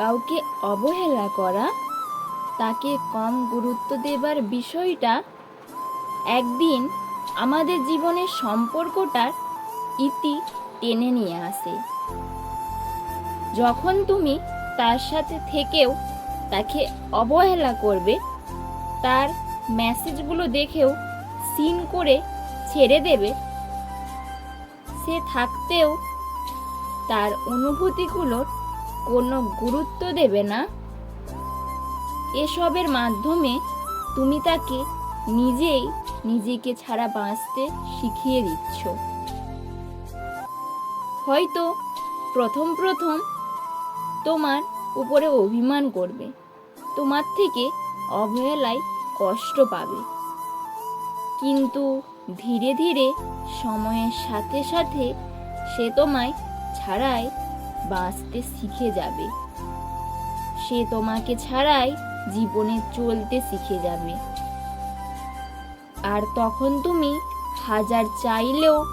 কাউকে অবহেলা করা, তাকে কম গুরুত্ব দেবার বিষয়টা একদিন আমাদের জীবনের সম্পর্কটার ইতি টেনে নিয়ে আসে। যখন তুমি তার সাথে থেকেও তাকে অবহেলা করবে, তার মেসেজগুলো দেখেও সিন করে ছেড়ে দেবে, সে থাকতেও তার অনুভূতিগুলোর কোনো গুরুত্ব দেবে না। এসবের মাধ্যমে তুমি তাকে নিজেই নিজেকে ছাড়া বাঁচতে শিখিয়ে দিচ্ছ। হয়তো প্রথম প্রথম তোমার উপরে অভিমান করবে। তোমার থেকে অবহেলায় কষ্ট পাবে। কিন্তু ধীরে ধীরে সময়ের সাথে সাথে সে তোমায় ছাড়াই বাঁচতে শিখে যাবে। সে তোমাকে ছাড়াই জীবনে চলতে শিখে যাবে। আর তখন তুমি হাজার চাইলেও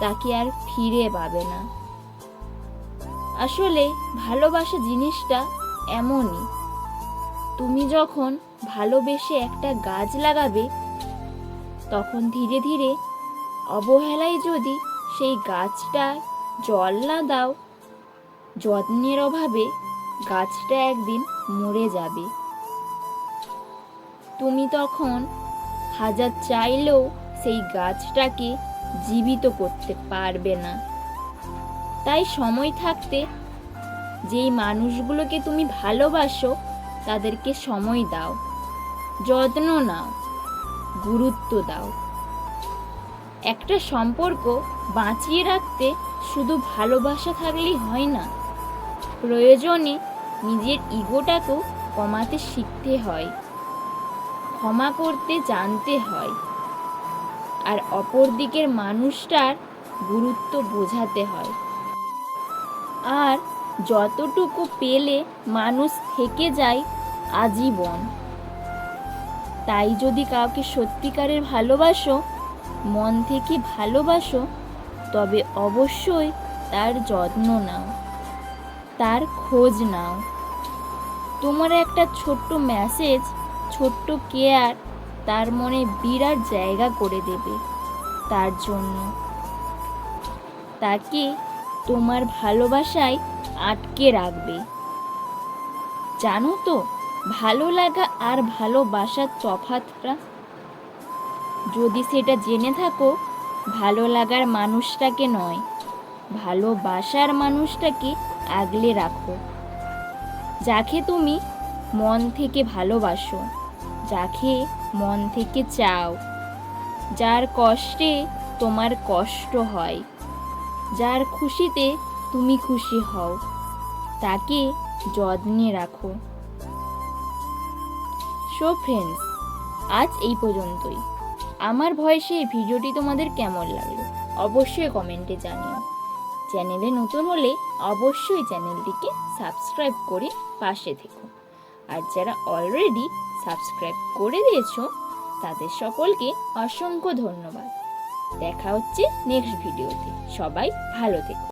তাকে আর ফিরে পাবে না। আসলে ভালোবাসা জিনিসটা এমনই। তুমি যখন ভালোবেসে একটা গাছ লাগাবে, তখন ধীরে ধীরে অবহেলায় যদি সেই গাছটায় জল না দাও যত্নের অভাবে গাছটা একদিন মরে যাবে। তুমি তখন হাজার চাইলেও সেই গাছটাকে জীবিত করতে পারবে না। তাই সময় থাকতে যেই মানুষগুলোকে তুমি ভালোবাসো, তাদেরকে সময় দাও, যত্ন নাও, গুরুত্ব দাও। একটা সম্পর্ক বাঁচিয়ে রাখতে শুধু ভালোবাসা থাকলেই হয় না প্রয়োজনে নিজের ইগোটাকেও কমাতে শিখতে হয়, ক্ষমা করতে জানতে হয় আর অপর দিকের মানুষটার গুরুত্ব বোঝাতে হয়। আর যতটুকু পেলে মানুষ থেকে যায় আজীবন। তাই যদি কাউকে সত্যিকারের ভালোবাসো, মন থেকে ভালোবাসো, তবে অবশ্যই তার যত্ন নাও। তার খোঁজ নাও। তোমার একটা ছোট্ট মেসেজ ছোট্ট কেয়ার তার মনে বিরাট জায়গা করে দেবে তার জন্য। তাকে তোমার ভালোবাসায় আটকে রাখবে। জানো তো, ভালো লাগা আর ভালোবাসার তফাৎটা? যদি সেটা জেনে থাকো, ভালো লাগার মানুষটাকে নয়, ভালোবাসার মানুষটাকে আগলে রাখো। যাকে তুমি মন থেকে ভালোবাসো, যাকে মন থেকে চাও, যার কষ্টে তোমার কষ্ট হয়, যার খুশিতে তুমি খুশি হও, তাকে যত্নে রাখো। সো ফ্রেন্ডস আজ এই পর্যন্তই। আমার ভয়েসে এই ভিডিওটি তোমাদের কেমন লাগল? অবশ্যই কমেন্টে জানিও। চ্যানেলে নতুন হলে অবশ্যই চ্যানেলটিকে সাবস্ক্রাইব করে পাশে থেকো। আর যারা অলরেডি সাবস্ক্রাইব করে দিয়েছ, তাদের সকলকে অসংখ্য ধন্যবাদ। দেখা হচ্ছে নেক্সট ভিডিওতে সবাই ভালো থেকো।